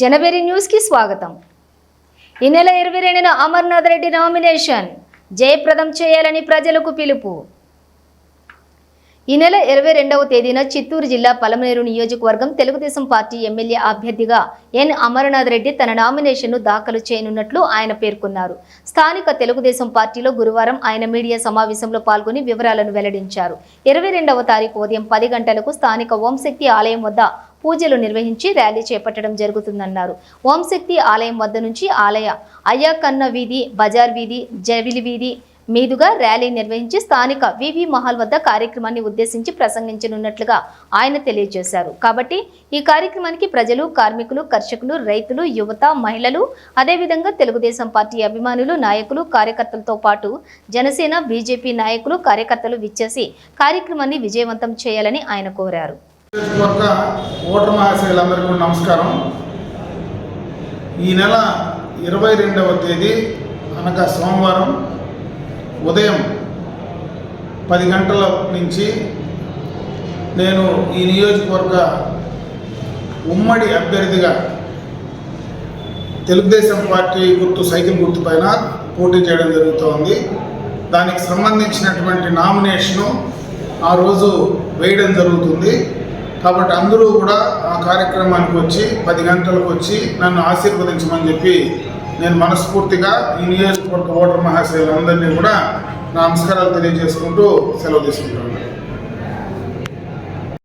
జనవరి న్యూస్కి స్వాగతం. ఈ నెల ఇరవై రెండున అమర్నాథ్ రెడ్డి నామినేషన్. జయప్రదం చేయాలని ప్రజలకు పిలుపు. ఈ నెల ఇరవై రెండవ తేదీన చిత్తూరు జిల్లా పలమనేరు నియోజకవర్గం తెలుగుదేశం పార్టీ ఎమ్మెల్యే అభ్యర్థిగా ఎన్. అమరనాథ్ రెడ్డి తన నామినేషన్ను దాఖలు చేయనున్నట్లు ఆయన పేర్కొన్నారు. స్థానిక తెలుగుదేశం పార్టీలో గురువారం ఆయన మీడియా సమావేశంలో పాల్గొని వివరాలను వెల్లడించారు. ఇరవై రెండవ తారీఖు ఉదయం పది గంటలకు స్థానిక ఓంశక్తి ఆలయం వద్ద పూజలు నిర్వహించి ర్యాలీ చేపట్టడం జరుగుతుందన్నారు. ఓంశక్తి ఆలయం వద్ద నుంచి ఆలయ అయ్యాకన్న వీధి బజార్ వీధి జవిలి వీధి మీదుగా ర్యాలీ నిర్వహించి స్థానిక వివి మహల్ వద్ద కార్యక్రమాన్ని ఉద్దేశించి ప్రసంగించనున్నట్లుగా ఆయన తెలియజేశారు. కాబట్టి ఈ కార్యక్రమానికి ప్రజలు కార్మికులు కర్షకులు రైతులు యువత మహిళలు అదేవిధంగా తెలుగుదేశం పార్టీ అభిమానులు నాయకులు కార్యకర్తలతో పాటు జనసేన బీజేపీ నాయకులు కార్యకర్తలు విచ్చేసి కార్యక్రమాన్ని విజయవంతం చేయాలని ఆయన కోరారు. నియోజకవర్గ ఓటర్ మహాశయులందరికీ కూడా నమస్కారం. ఈ నెల ఇరవై రెండవ తేదీ అనగా సోమవారం ఉదయం పది గంటల నుంచి నేను ఈ నియోజకవర్గ ఉమ్మడి అభ్యర్థిగా తెలుగుదేశం పార్టీ గుర్తు సైకిల్ గుర్తుపైన పోటీ చేయడం జరుగుతోంది. దానికి సంబంధించినటువంటి నామినేషను ఆ రోజు వేయడం జరుగుతుంది. కాబట్టి అందరూ కూడా ఆ కార్యక్రమానికి వచ్చి పది గంటలకు వచ్చి నన్ను ఆశీర్వదించమని చెప్పి నేను మనస్ఫూర్తిగా ఈ నియోజకవర్గ ఓటర్ మహాశయులందరినీ కూడా నా నమస్కారాలు తెలియజేసుకుంటూ సెలవు తీసుకుంటాను